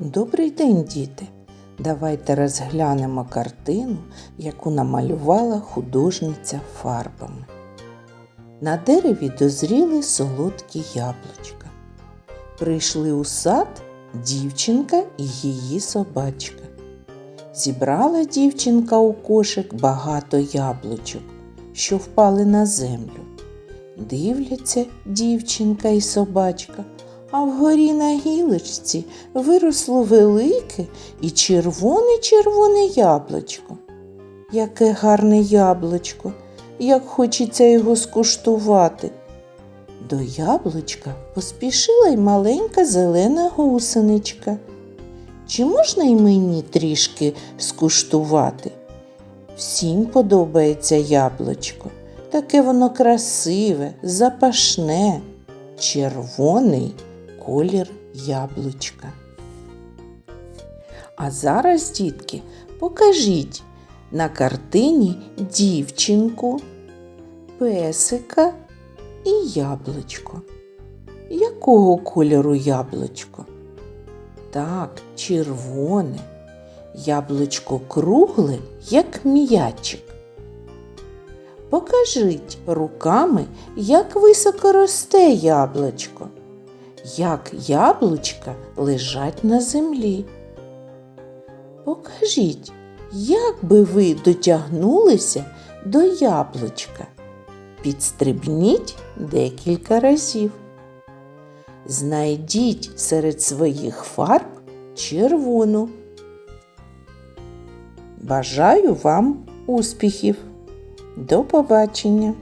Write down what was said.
Добрий день, діти! Давайте розглянемо картину, яку намалювала художниця фарбами. На дереві дозріли солодкі яблучка. Прийшли у сад дівчинка і її собачка. Зібрала дівчинка у кошик багато яблучок, що впали на землю. Дивляться дівчинка і собачка, а вгорі на гілочці виросло велике і червоне-червоне яблучко. Яке гарне яблучко, як хочеться його скуштувати. До яблучка поспішила й маленька зелена гусеничка. Чи можна й мені трішки скуштувати? Всім подобається яблучко. Таке воно красиве, запашне, червоний колір яблучка. А зараз, дітки, покажіть на картині дівчинку, песика і яблучко. Якого кольору яблучко? Так, червоне. Яблучко кругле, як м'ячик. Покажіть руками, як високо росте яблучко, як яблучка лежать на землі. Покажіть, як би ви дотягнулися до яблучка. Підстрибніть декілька разів. Знайдіть серед своїх фарб червону. Бажаю вам успіхів! До побачення!